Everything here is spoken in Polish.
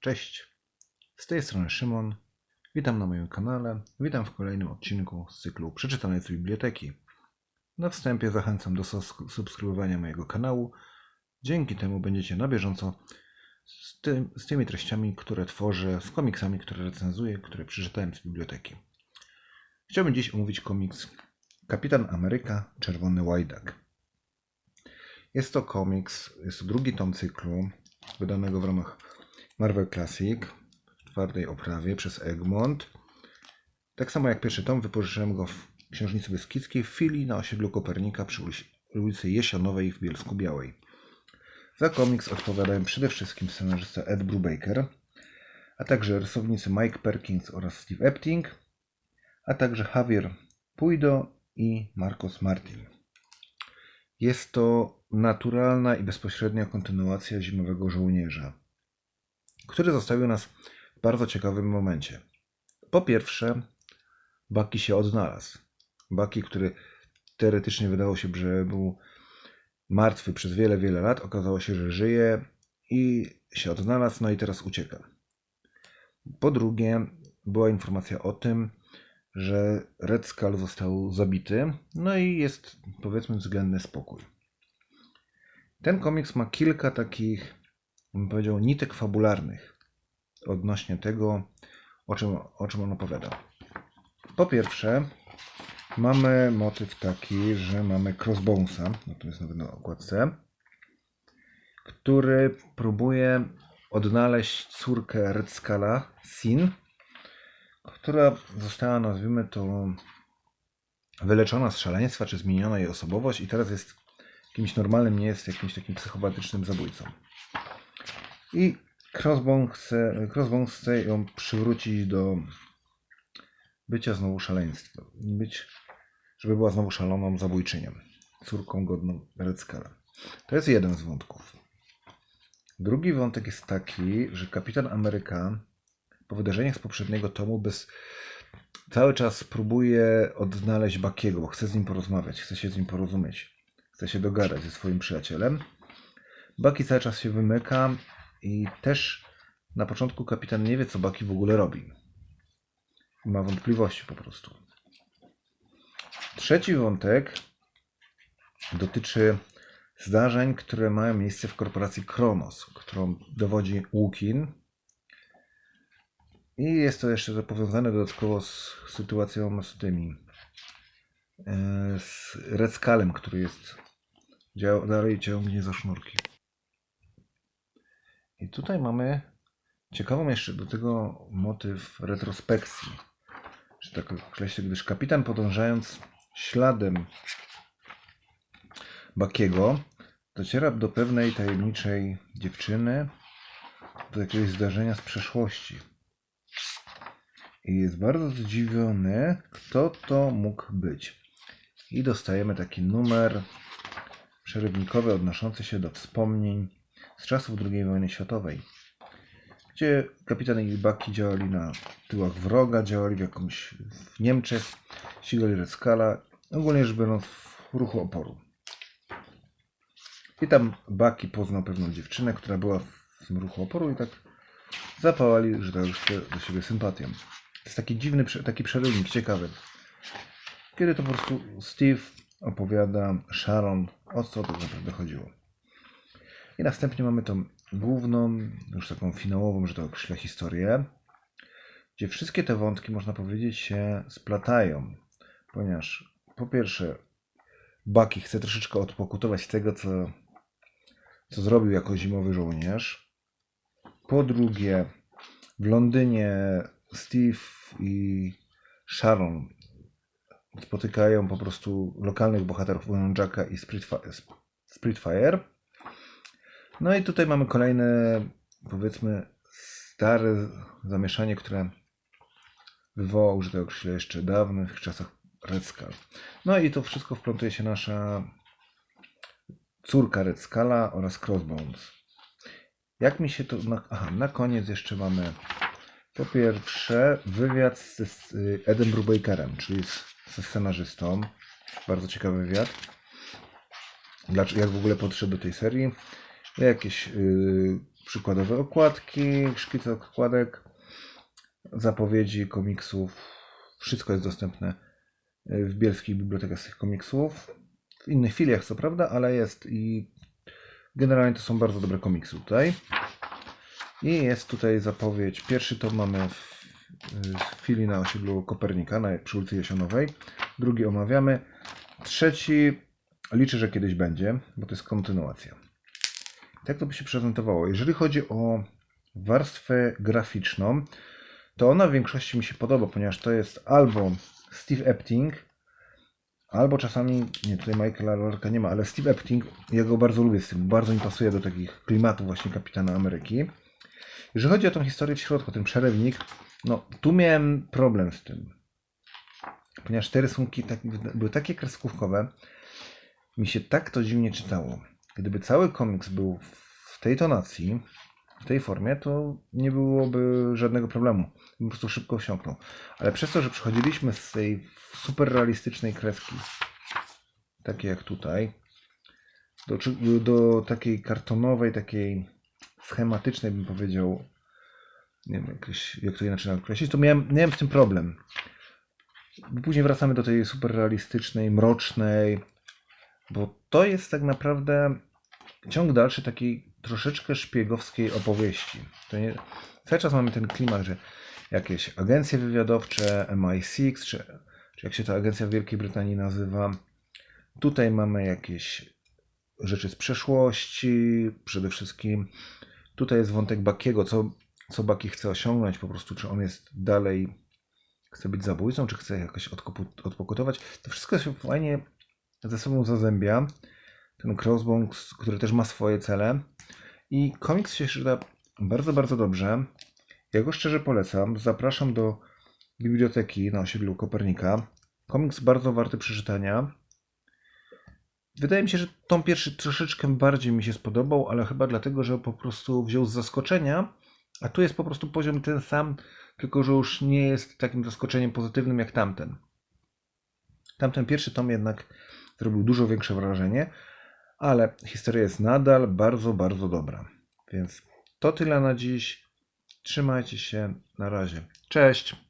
Cześć, z tej strony Szymon. Witam na moim kanale. Witam w kolejnym odcinku z cyklu Przeczytane z Biblioteki. Na wstępie zachęcam do subskrybowania mojego kanału. Dzięki temu będziecie na bieżąco z, tym, z tymi treściami, które tworzę, z komiksami, które recenzuję, które przeczytałem z biblioteki. Chciałbym dziś omówić komiks Kapitan Ameryka Czerwony Łajdak. Jest to komiks, jest to drugi tom cyklu wydanego w ramach Marvel Classic w twardej oprawie przez Egmont. Tak samo jak pierwszy tom, wypożyczyłem go w Księżnicy Beskidzkiej w filii na osiedlu Kopernika przy ulicy- Jesionowej w Bielsku Białej. Za komiks odpowiadają przede wszystkim scenarzysta Ed Brubaker, a także rysownicy Mike Perkins oraz Steve Epting, a także Javier Puido i Marcos Martin. Jest to naturalna i bezpośrednia kontynuacja Zimowego Żołnierza, który zostawił nas w bardzo ciekawym momencie. Po pierwsze, Bucky się odnalazł. Bucky, który teoretycznie wydało się, że był martwy przez wiele, wiele lat, okazało się, że żyje i się odnalazł, no i teraz ucieka. Po drugie, była informacja o tym, że Red Skull został zabity, no i jest powiedzmy względny spokój. Ten komiks ma kilka takich, bym powiedział, nitek fabularnych odnośnie tego, o czym, o czym on opowiada. Po pierwsze, mamy motyw taki, że mamy Crossbonesa, no to jest nawet na okładce, który próbuje odnaleźć córkę Red Skulla, Sin, która została, nazwijmy to, wyleczona z szaleństwa, czy zmieniona jej osobowość i teraz jest kimś normalnym, nie jest jakimś takim psychopatycznym zabójcą. I Crossbone chce, Crossbone chce ją przywrócić do bycia znowu szaleństwem. Być, żeby była znowu szaloną zabójczynią. Córką godną Red Skulla. To jest jeden z wątków. Drugi wątek jest taki, że Kapitan Ameryka po wydarzeniach z poprzedniego tomu bez cały czas próbuje odnaleźć Bakiego, bo chce z nim porozmawiać, chce się z nim porozumieć, chce się dogadać ze swoim przyjacielem. Baki cały czas się wymyka i też na początku kapitan nie wie, co Baki w ogóle robi. Ma wątpliwości po prostu. Trzeci wątek dotyczy zdarzeń, które mają miejsce w korporacji Kronos, którą dowodzi Łukin. I jest to jeszcze powiązane dodatkowo z sytuacją z tymi. e, z Red Skullem, który jest dalej ciągnie za sznurki. I tutaj mamy ciekawą jeszcze do tego motyw retrospekcji. Że tak określę, gdyż kapitan podążając śladem Bakiego dociera do pewnej tajemniczej dziewczyny, do jakiegoś zdarzenia z przeszłości. I jest bardzo zdziwiony, kto to mógł być. I dostajemy taki numer przerywnikowy odnoszący się do wspomnień z czasów II wojny światowej, gdzie kapitan i Baki działali na tyłach wroga, działali w jakimś w Niemczech, ścigali Red Skulla, ogólnie rzecz biorąc w ruchu oporu. I tam Baki poznał pewną dziewczynę, która była w tym ruchu oporu i tak zapałali, że tak już do siebie sympatią. To jest taki dziwny, taki przerywnik, ciekawy. Kiedy to po prostu Steve opowiada Sharon, o co tak naprawdę chodziło. I następnie mamy tą główną, już taką finałową, że to określę, historię, gdzie wszystkie te wątki, można powiedzieć, się splatają. Ponieważ po pierwsze, Bucky chce troszeczkę odpokutować tego, co, co zrobił jako zimowy żołnierz. Po drugie, w Londynie Steve i Sharon spotykają po prostu lokalnych bohaterów Union Jacka i Spritfi- Spritfire. No i tutaj mamy kolejne, powiedzmy, stare zamieszanie, które wywołał, że tak określę, jeszcze dawnych czasach Red Skull. No i to wszystko wplątuje się nasza córka Red Skulla oraz Crossbones. Jak mi się to... Na, aha, na koniec jeszcze mamy po pierwsze wywiad z, z Edem Brubakerem, czyli z, ze scenarzystą. Bardzo ciekawy wywiad. Dlaczego, jak w ogóle podszedł do tej serii. Jakieś yy, przykładowe okładki, szkice okładek, zapowiedzi komiksów. Wszystko jest dostępne w bielskich bibliotekach tych komiksów. W innych filiach, co prawda, ale jest i generalnie to są bardzo dobre komiksy tutaj. I jest tutaj zapowiedź. Pierwszy to mamy w, w chwili na osiedlu Kopernika na, przy ulicy Jasionowej. Drugi omawiamy. Trzeci liczę, że kiedyś będzie, bo to jest kontynuacja. Tak to by się prezentowało. Jeżeli chodzi o warstwę graficzną, to ona w większości mi się podoba, ponieważ to jest albo Steve Epting, albo czasami, nie, tutaj Michaela Lorka nie ma, ale Steve Epting, ja go bardzo lubię tym, bardzo mi pasuje do takich klimatów właśnie Kapitana Ameryki. Jeżeli chodzi o tą historię w środku, ten przerywnik, no tu miałem problem z tym, ponieważ te rysunki tak, były takie kreskówkowe, mi się tak to dziwnie czytało. Gdyby cały komiks był w tej tonacji, w tej formie, to nie byłoby żadnego problemu. Po prostu szybko wsiąknął. Ale przez to, że przechodziliśmy z tej super realistycznej kreski, takiej jak tutaj, do, do takiej kartonowej, takiej schematycznej, bym powiedział, nie wiem, jakieś, jak to inaczej określić, to miałem, miałem z tym problem. Później wracamy do tej super realistycznej, mrocznej, bo to jest tak naprawdę ciąg dalszy takiej troszeczkę szpiegowskiej opowieści. To nie, cały czas mamy ten klimat, że jakieś agencje wywiadowcze, MI6, czy, czy jak się ta agencja w Wielkiej Brytanii nazywa. Tutaj mamy jakieś rzeczy z przeszłości, przede wszystkim. Tutaj jest wątek Bakiego, co, co Baki chce osiągnąć, po prostu czy on jest dalej, chce być zabójcą, czy chce jakoś odpokutować. To wszystko się fajnie ze sobą zazębia. Ten Crossbones, który też ma swoje cele. I komiks się czyta bardzo, bardzo dobrze. Ja go szczerze polecam. Zapraszam do biblioteki na osiedlu Kopernika. Komiks bardzo warty przeczytania. Wydaje mi się, że tom pierwszy troszeczkę bardziej mi się spodobał, ale chyba dlatego, że po prostu wziął z zaskoczenia, a tu jest po prostu poziom ten sam, tylko że już nie jest takim zaskoczeniem pozytywnym jak tamten. Tamten pierwszy tom jednak zrobił dużo większe wrażenie, ale historia jest nadal bardzo, bardzo dobra. Więc to tyle na dziś. Trzymajcie się. Na razie. Cześć.